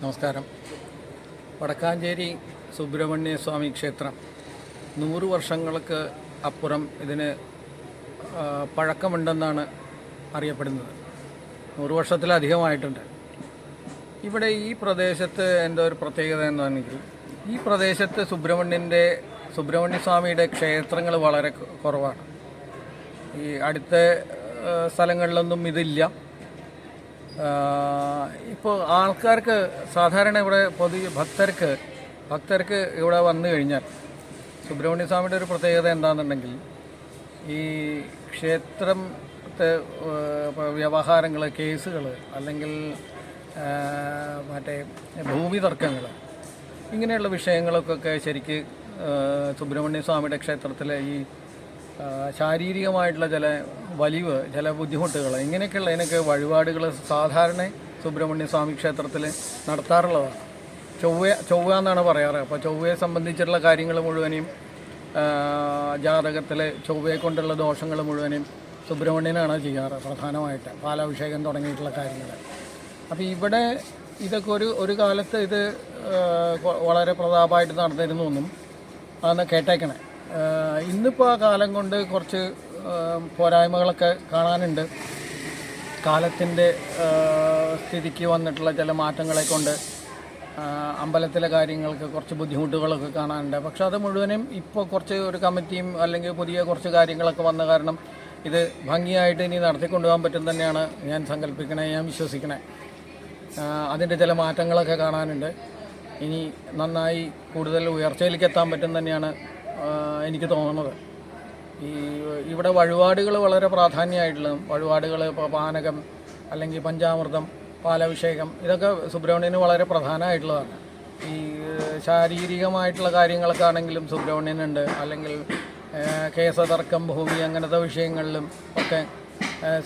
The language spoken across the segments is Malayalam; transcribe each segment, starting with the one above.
നമസ്കാരം. വടക്കാഞ്ചേരി സുബ്രഹ്മണ്യസ്വാമി ക്ഷേത്രം. നൂറ് വർഷങ്ങൾക്ക് അപ്പുറം ഇതിന് പഴക്കമുണ്ടെന്നാണ് അറിയപ്പെടുന്നത്. നൂറ് വർഷത്തിലധികമായിട്ടുണ്ട്. ഇവിടെ ഈ പ്രദേശത്ത് എന്റെ ഒരു പ്രത്യേകത എന്ന് പറഞ്ഞെങ്കിൽ ഈ പ്രദേശത്ത് സുബ്രഹ്മണ്യന്റെ സുബ്രഹ്മണ്യസ്വാമിയുടെ ക്ഷേത്രങ്ങൾ വളരെ കുറവാണ്. ഈ അടുത്ത സ്ഥലങ്ങളിലൊന്നും ഇതില്ല. ഇപ്പോൾ ആൾക്കാർക്ക് സാധാരണ ഇവിടെ പൊതു ഭക്തർക്ക് ഭക്തർക്ക് ഇവിടെ വന്നു കഴിഞ്ഞാൽ സുബ്രഹ്മണ്യ സ്വാമിയുടെ ഒരു പ്രത്യേകത എന്താണെന്നുണ്ടെങ്കിൽ ഈ ക്ഷേത്രത്തെ വ്യവഹാരങ്ങൾ കേസുകൾ അല്ലെങ്കിൽ മറ്റേ ഭൂമി തർക്കങ്ങൾ ഇങ്ങനെയുള്ള വിഷയങ്ങൾക്കൊക്കെ ശരിക്ക് സുബ്രഹ്മണ്യ സ്വാമിയുടെ ക്ഷേത്രത്തിലെ ഈ ശാരീരികമായിട്ടുള്ള ചില വലിവ് ചില ബുദ്ധിമുട്ടുകൾ ഇങ്ങനെയൊക്കെയുള്ള ഇതിനൊക്കെ വഴിപാടുകൾ സാധാരണ സുബ്രഹ്മണ്യ സ്വാമി ക്ഷേത്രത്തിൽ നടത്താറുള്ളതാണ്. ചൊവ്വ ചൊവ്വ എന്നാണ് പറയാറ്. അപ്പോൾ ചൊവ്വയെ സംബന്ധിച്ചിട്ടുള്ള കാര്യങ്ങൾ മുഴുവനും ജാതകത്തിലെ ചൊവ്വയെ കൊണ്ടുള്ള ദോഷങ്ങൾ മുഴുവനും സുബ്രഹ്മണ്യനാണ് ചെയ്യാറ് പ്രധാനമായിട്ട്. പാലാഭിഷേകം തുടങ്ങിയിട്ടുള്ള കാര്യങ്ങൾ. അപ്പോൾ ഇവിടെ ഇതൊക്കെ ഒരു ഒരു കാലത്ത് ഇത് വളരെ പ്രതാപമായിട്ട് നടന്നിരുന്നു എന്നും അന്ന് കേട്ടേക്കണേ. ഇന്നിപ്പോൾ ആ കാലം കൊണ്ട് കുറച്ച് പോരായ്മകളൊക്കെ കാണാനുണ്ട്. കാലത്തിന്റെ സ്ഥിതിക്ക് വന്നിട്ടുള്ള ചില മാറ്റങ്ങളെ കൊണ്ട് അമ്പലത്തിലെ കാര്യങ്ങൾക്ക് കുറച്ച് ബുദ്ധിമുട്ടുകളൊക്കെ കാണാനുണ്ട്. പക്ഷെ അത് മുഴുവനും ഇപ്പോൾ കുറച്ച് ഒരു കമ്മിറ്റിയും അല്ലെങ്കിൽ പുതിയ കുറച്ച് കാര്യങ്ങളൊക്കെ വന്ന കാരണം ഇത് ഭംഗിയായിട്ട് ഇനി നടത്തിക്കൊണ്ടുപോകാൻ പറ്റും തന്നെയാണ് ഞാൻ സങ്കല്പിക്കണേ ഞാൻ വിശ്വസിക്കണേ. അതിന്റെ ചില മാറ്റങ്ങളൊക്കെ കാണാനുണ്ട്. ഇനി നന്നായി കൂടുതൽ ഉയർച്ചയിലേക്ക് എത്താൻ പറ്റും തന്നെയാണ് എനിക്ക് തോന്നുന്നത്. ഈ ഇവിടെ വഴിപാടുകൾ വളരെ പ്രാധാന്യമായിട്ടുള്ളതും വഴിപാടുകൾ ഇപ്പോൾ പാനകം അല്ലെങ്കിൽ പഞ്ചാമൃതം പാലഭിഷേകം. ഇതൊക്കെ സുബ്രഹ്മണ്യന് വളരെ പ്രധാനമായിട്ടുള്ളതാണ്. ഈ ശാരീരികമായിട്ടുള്ള കാര്യങ്ങളൊക്കെ ആണെങ്കിലും സുബ്രഹ്മണ്യനുണ്ട്. അല്ലെങ്കിൽ കേസതർക്കം ഭൂമി അങ്ങനത്തെ വിഷയങ്ങളിലും ഒക്കെ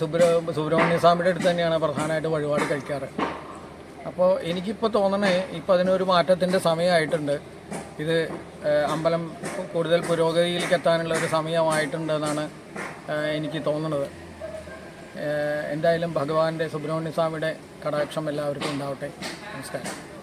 സുബ്ര സുബ്രഹ്മണ്യ സ്വാമിയുടെ അടുത്ത് തന്നെയാണ് പ്രധാനമായിട്ട് വഴിപാട് കഴിക്കാറ്. അപ്പോൾ എനിക്കിപ്പോൾ തോന്നണേ ഇപ്പോൾ അതിനൊരു മാറ്റത്തിന്റെ സമയമായിട്ടുണ്ട്. ഇത് അമ്പലം കൂടുതൽ പുരോഗതിയിലേക്ക് എത്താനുള്ള ഒരു സമയമായിട്ടുണ്ട് എന്നാണ് എനിക്ക് തോന്നുന്നത് എന്തായാലും ഭഗവാന്റെ സുബ്രഹ്മണ്യ സ്വാമിയുടെ കടാക്ഷം എല്ലാവർക്കും ഉണ്ടാവട്ടെ. നമസ്കാരം.